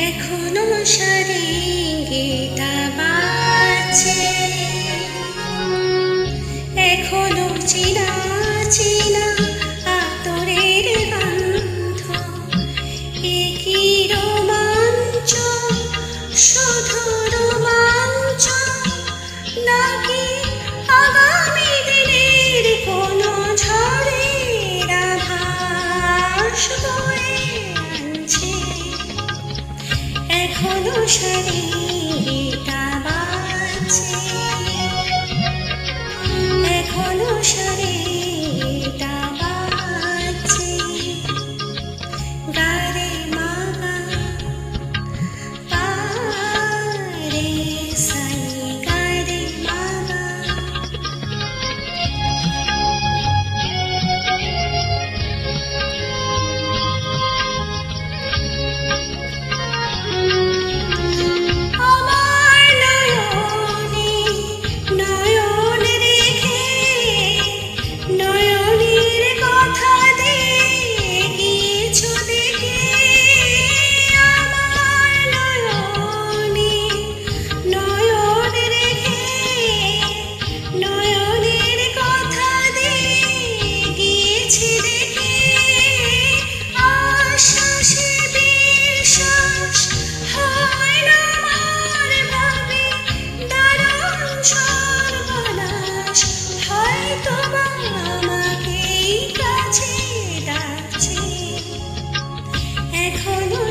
এখনও সারিঙ্গিতা বাজে এখনও চিনা চিনা আতরের বান্ধ এ এখনও শরীরটা এখনও